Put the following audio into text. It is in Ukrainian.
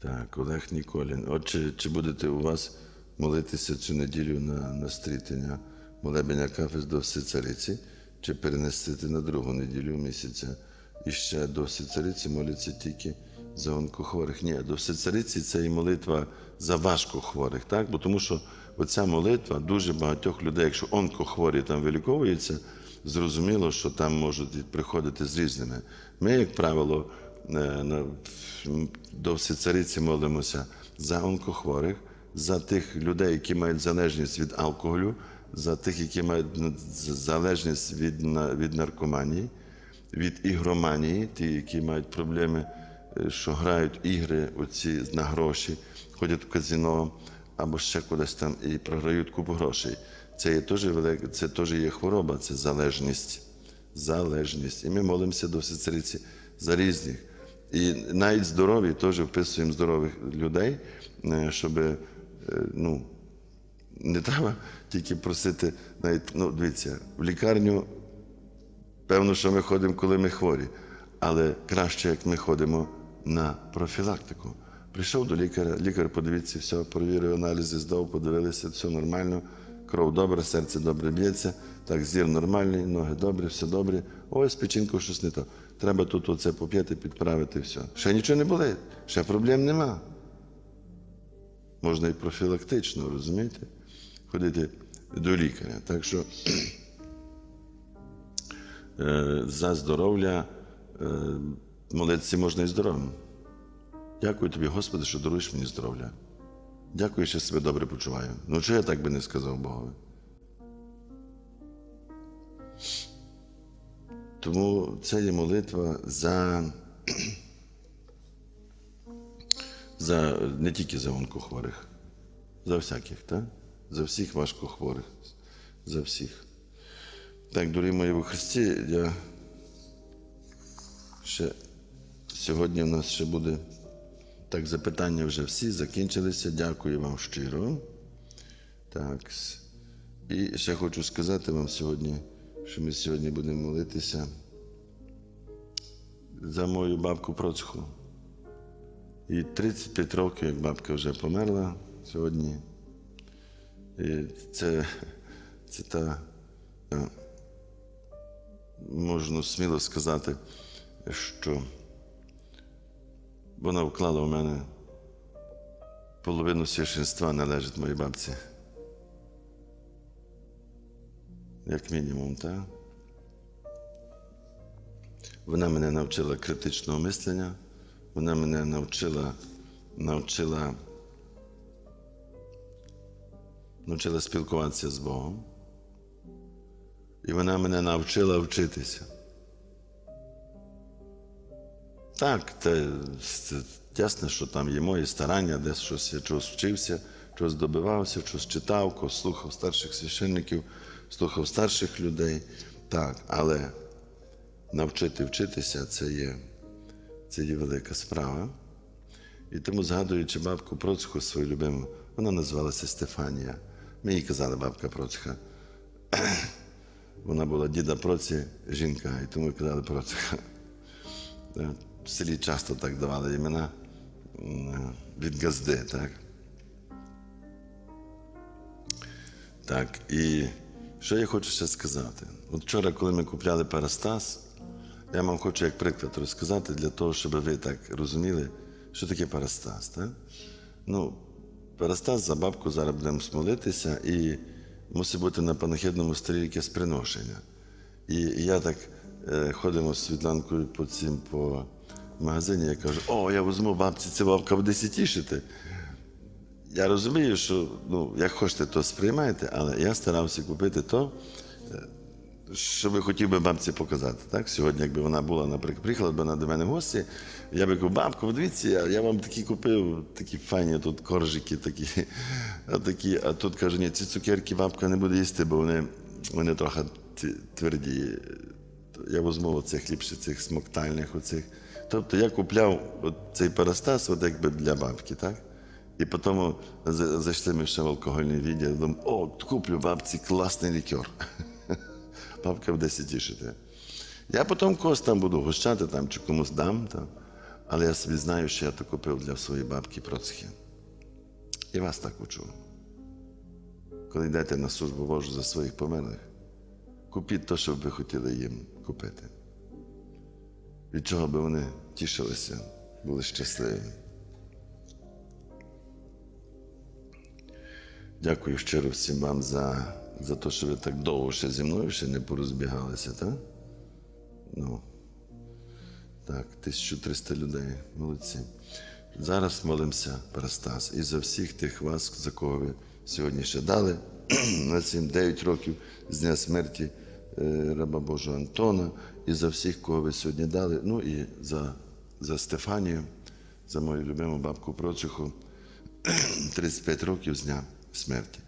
Так, Олег Ніколін. От чи, будете у вас молитися цю неділю на, на стрітення молебення кафес до Всецариці, чи перенести на другу неділю місяця? І ще до Всецариці моляться тільки за онкохворих. Ні, до Всецариці це і молитва за важкохворих, так? Бо тому що оця молитва дуже багатьох людей, якщо онкохворі там виліковуються, зрозуміло, що там можуть приходити з різними. Ми, як правило, до Всецариці молимося за онкохворих, за тих людей, які мають залежність від алкоголю, за тих, які мають залежність від, від наркоманії, від ігроманії, ті, які мають проблеми, е, що грають ігри оці на гроші, ходять в казино або ще кудись там і програють купу грошей. Це є теж велика, це теж є хвороба, це залежність. Залежність. І ми молимося до Всецариці за різних. І навіть здорові теж вписуємо здорових людей, е, щоб е, ну, не треба тільки просити, навіть, ну, дивіться, в лікарню, певно, що ми ходимо, коли ми хворі, але краще, як ми ходимо на профілактику. Прийшов до лікаря, лікар подивіться, все, провірив аналізи, здав, подивилися, все нормально, кров добра, серце добре б'ється, так, зір нормальний, ноги добрі, все добре. Ой, з печінкою щось не то. Треба тут оце поп'яти, підправити, все. Ще нічого не болить, ще проблем нема. Можна і профілактично, розумієте? Ходити до лікаря. Так що е, за здоров'я е, молитися можна і здоровим. Дякую тобі, Господи, що даруєш мені здоров'я. Дякую, що себе добре почуваю. Ну, чого я так би не сказав Богові? Тому це є молитва за, за не тільки за онкохворих, за всяких, так? За всіх важкохворих, за всіх. Так, дорогі мої у Христі, я ще сьогодні в нас ще буде так, запитання вже всі закінчилися. Дякую вам щиро. Так. І ще хочу сказати вам сьогодні, що ми сьогодні будемо молитися за мою бабку Процху. І 35 років, як бабка вже померла сьогодні. І це, це та, е, можна сміло сказати, що вона вклала в мене половину священства належить моїй бабці. Як мінімум, так? Вона мене навчила критичного мислення, вона мене навчила, навчила, навчила спілкуватися з Богом. І вона мене навчила вчитися. Так, це, ясно, що там є мої старання, десь щось я чогось вчився, чогось добивався, щось читав, когось слухав старших священників, слухав старших людей. Так, але навчити вчитися це є, це є велика справа. І тому, згадуючи бабку Процьку свою любиму, вона називалася Стефанія. Ми їй казали бабка Процька. Вона була діда Проці, жінка, і тому казали Процька. В селі часто так давали імена від газди, так? Так, і що я хочу ще сказати? От вчора, коли ми купляли Парастас, я вам хочу як приклад розказати для того, щоб ви так розуміли, що таке Парастас. Так? Ну, Парастас за бабку зараз будемо смолитися і мусить бути на панахідному столі якесь приношення. І я так е, ходимо з Світланкою по цим по магазині, я кажу, о, я візьму бабці, це бабка буде тішити. Я розумію, що ну, як хочете, то сприймайте, але я старався купити то, що би хотів би бабці показати. Так? Сьогодні, якби вона була, наприклад, приїхала б вона до мене в гості, я би казав, бабко, дивіться, я, я вам такі купив, такі файні тут коржики, такі, а, такі, а тут каже, ні, ці цукерки бабка не буде їсти, бо вони, вони трохи тверді. Я візьму оцих ліпше цих смоктальних оцих. Тобто я купляв цей парастас, от якби для бабки, так? І потім за- зайшли ми ще в алкогольний відділ, думаю, о, куплю бабці класний лікер. Бабка буде тішити. Я потім когось там буду гощати там, чи комусь дам. Там. Але я собі знаю, що я то купив для своєї бабки процхи. І вас так учу. Коли йдете на службу Божу за своїх померлих, купіть те, що ви хотіли їм купити. Від чого би вони тішилися, були щасливі. Дякую щиро всім вам за, за те, що ви так довго ще зі мною ще не порозбігалися, так? Ну, так, 1300 людей, молодці. Зараз молимося, Парастас, і за всіх тих вас, за кого ви сьогодні ще дали на цим 9 років з дня смерті раба Божого Антона, і за всіх, кого ви сьогодні дали. Ну і за, за Стефанію, за мою любиму бабку Прочиху, 35 років з дня смерті.